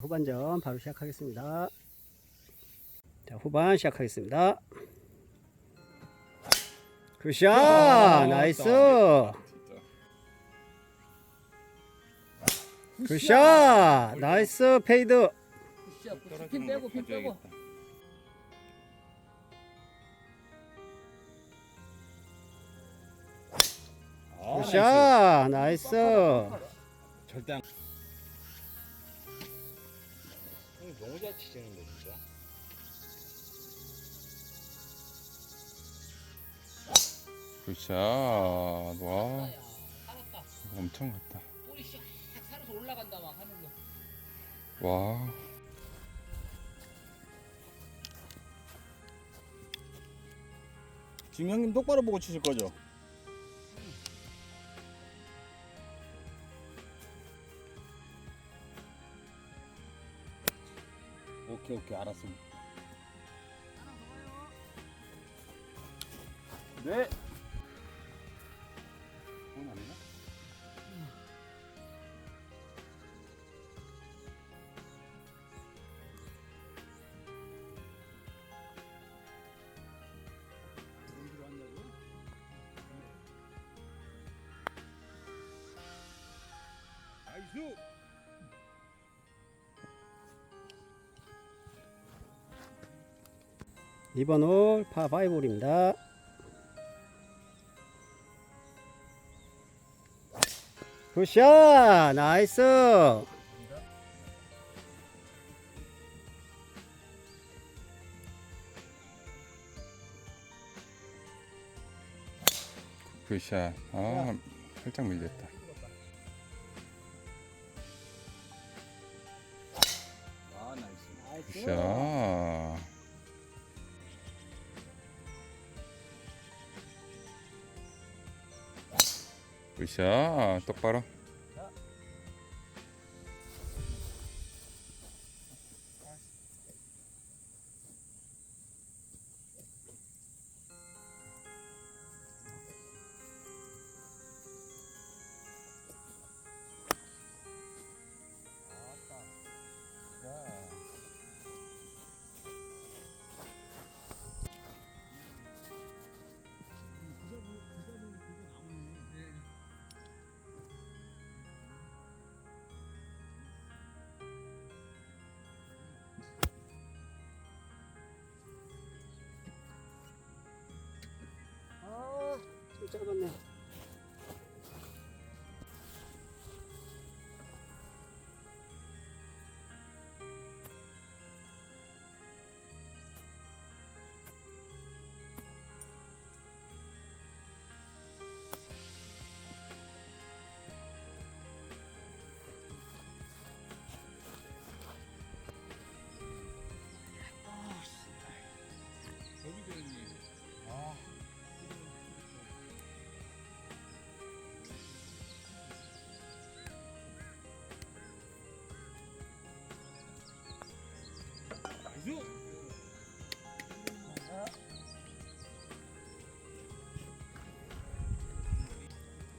후반전 바로 시작하겠습니다. 자, 후반 시작하겠습니다. 굿샷! 나이스! 굿샷! 나이스 페이드! 굿샷 핀 빼고 핀 빼고 굿샷! 나이스! 절대 안. 형 너무 잘 치시는데 진짜. 굿샷 와 야, 살았다 엄청 갔다. 볼이 샥 살아서 올라간다 막 하늘로 와. 지금 형님 똑바로 보고 치실 거죠? 오케이 오케이 알았습니다. 네. 돈 아니나? 어디로 왔냐고? 나이스! 2번 홀 파5홀입니다. 굿샷! 나이스! 굿샷 아 살짝 밀렸다 아. 굿샷 굿샷 똑바로 짧았네.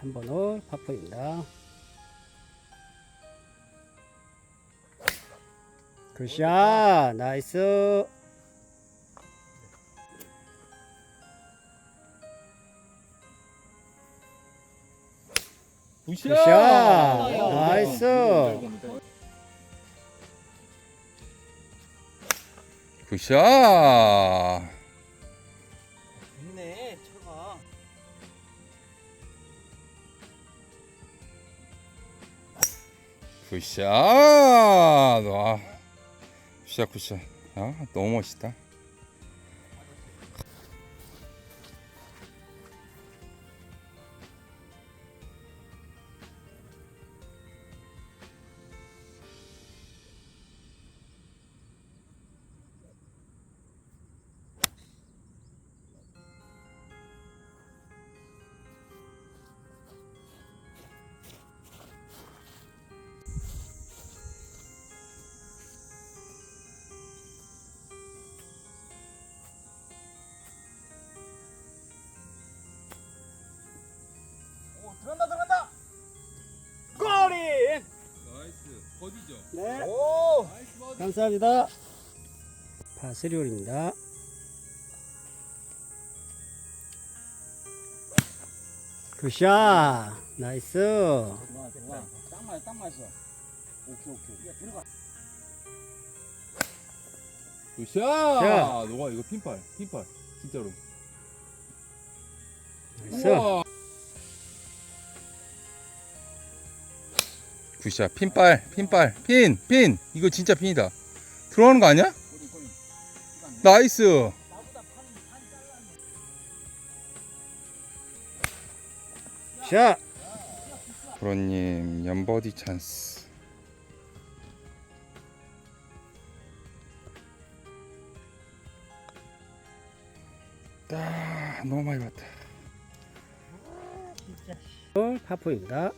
3번 홀 파포입니다. 굿샷! 나이스! 굿샷! 굿샷! 나이스! 굿샷 굿샷. 와. 굿샷 굿샷. 아 너무 멋있다 네. 오. 감사합니다. 파스리올입니다. 굿샷! 나이스! 딱 맞아 딱 맞아 오케이 오케이 야 들어가 굿샷! 자. 너가 이거 핀팔, 핀팔. 진짜로. 나이스! 우와. 굿샷, 핀빨, 핀빨, 핀, 핀. 이거 진짜 핀이다. 들어가는 거 아니야? 나이스. 샷! 프로님 연버디 찬스. 아, 너무 많이 봤다. 파포입니다.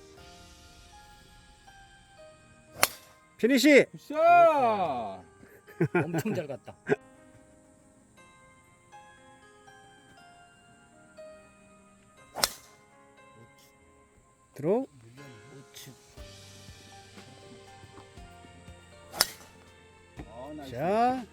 피니시! 굿샷! 엄청 잘 갔다. 들어. 아 나이스 자,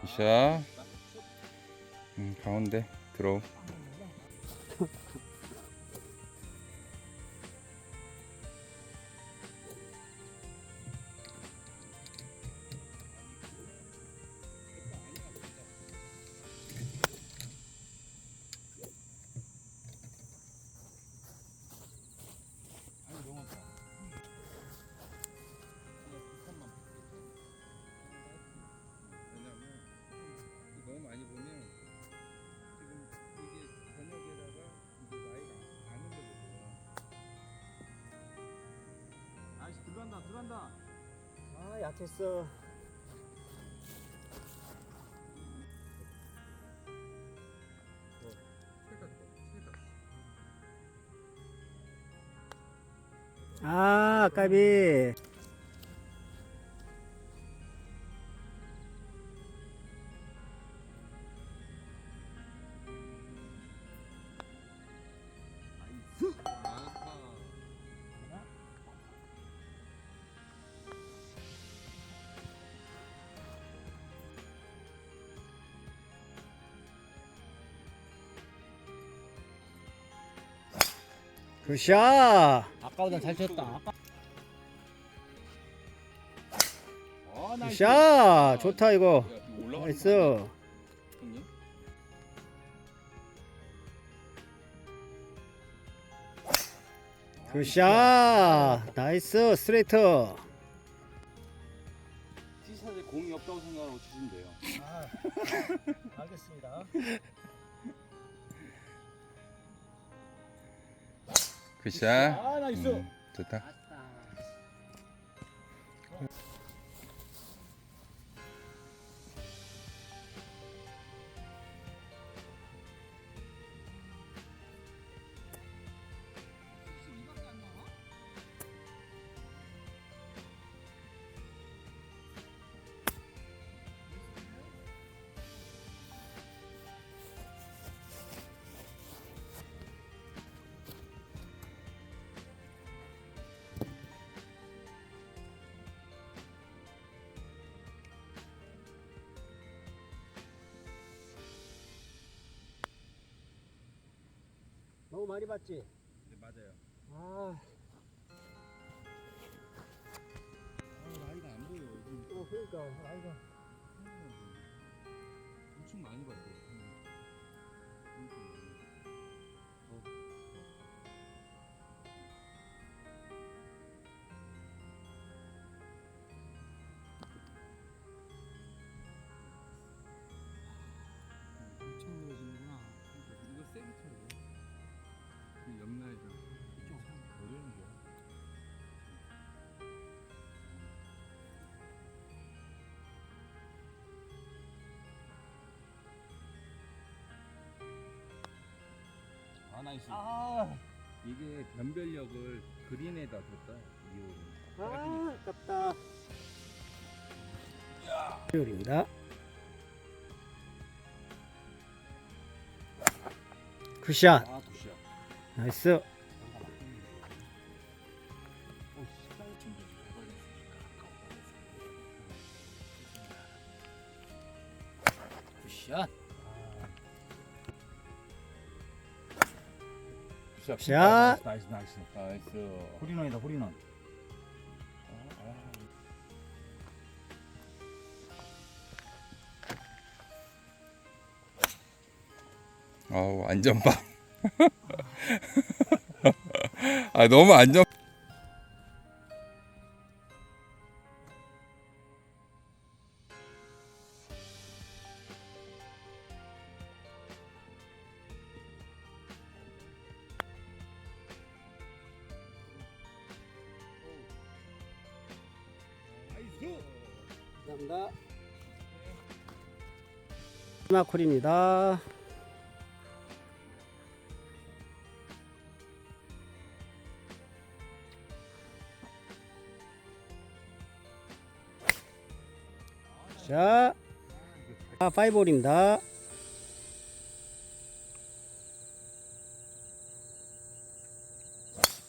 굿샷. 음, 가운데. 왜 들어간다 들어간다 아, 약했어. 아, 까비. 굿샷! 아까보다 잘 쳤다. 아까 아 나이스 굿샷! 좋다, 이거. 야, 이거 올라가는 거 나이스. 아니야, 형님? 굿샷! 나이스, 스트레이트. 티샷에 공이 없다고 생각하고 치시면 돼요 알겠습니다. 굿샷. 아 나이스 음, 좋다. 너무 많이 봤지? 네 맞아요 아, 아 나이가 안 보여 어, 그러니까. 아이고. 엄청 많이 봤어 엄 아 나이스 아, 이게 변별력을 그린에다 뒀다 이호는 아, 아깝다. 요리입니다. 굿샷. 아 굿이야. 나이스. 샷. 나이스 나이스. 나이스. 홀인원이다 홀인원. 아우 안전빵. 아 너무 안전. 감사합니다. 마지막 콜입니다. 자, 아, 파이볼입니다.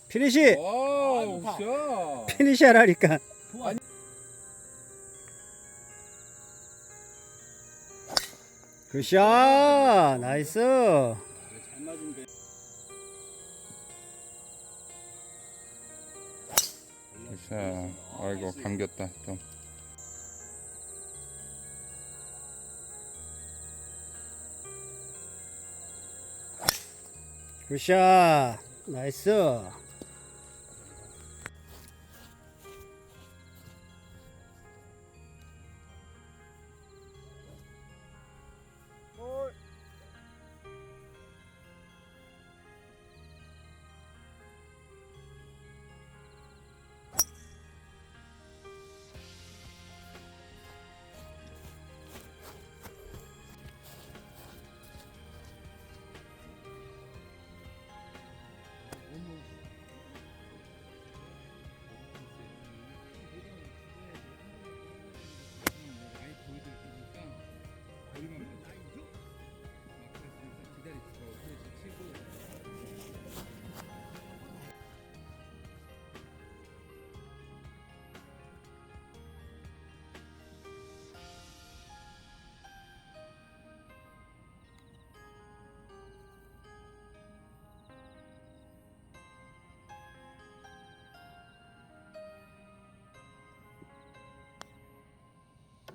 피니시! 피니시 하라니까. 굿샷! 나이스! 자, 아이고 감겼다 좀. 굿샷! 나이스!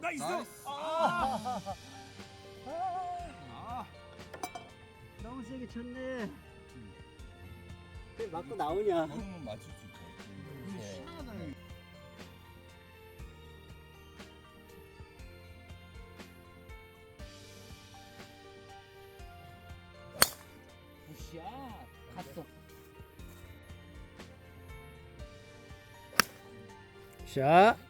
나이스. 너무 세게 쳤네. 왜 맞고 나오냐? 걸으면 맞출 수 있죠. 굿샷. 갔어. 샷!